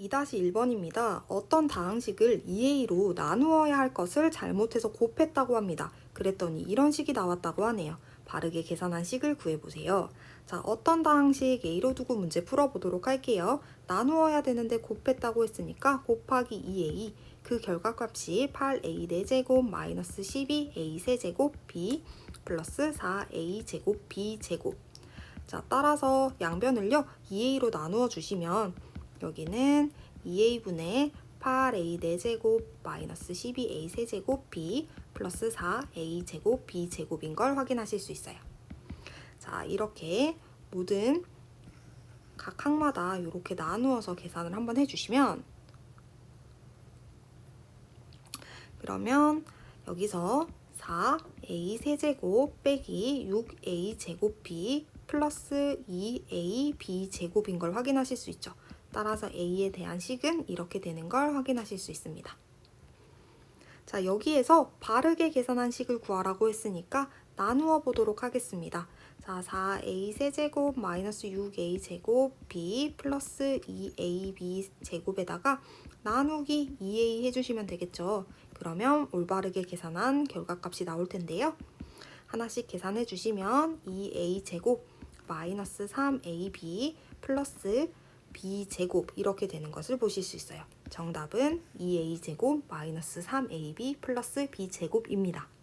2-1번입니다. 어떤 다항식을 2a로 나누어야 할 것을 잘못해서 곱했다고 합니다. 그랬더니 이런 식이 나왔다고 하네요. 바르게 계산한 식을 구해보세요. 자, 어떤 다항식 a로 두고 문제 풀어보도록 할게요. 나누어야 되는데 곱했다고 했으니까 곱하기 2a 그 결과값이 8a 4제곱 마이너스 12a 세제곱 b 플러스 4a 제곱 b 제곱 자, 따라서 양변을요 2a로 나누어 주시면 여기는 2a분의 8a 4제곱 마이너스 12a 세제곱 b 플러스 4a 제곱 b 제곱인 걸 확인하실 수 있어요. 자, 이렇게 모든 각 항마다 이렇게 나누어서 계산을 한번 해주시면 그러면 여기서 4a 세제곱 빼기 6a 제곱 b 플러스 2a b 제곱인 걸 확인하실 수 있죠. 따라서 a에 대한 식은 이렇게 되는 걸 확인하실 수 있습니다. 자, 여기에서 바르게 계산한 식을 구하라고 했으니까 나누어 보도록 하겠습니다. 자, 4a 세제곱 마이너스 6a 제곱 b 플러스 2ab 제곱에다가 나누기 2a 해주시면 되겠죠. 그러면 올바르게 계산한 결과값이 나올 텐데요. 하나씩 계산해 주시면 2a 제곱 마이너스 3ab 플러스 b 제곱 이렇게 되는 것을 보실 수 있어요. 정답은 2a 제곱 마이너스 3ab 플러스 b 제곱입니다.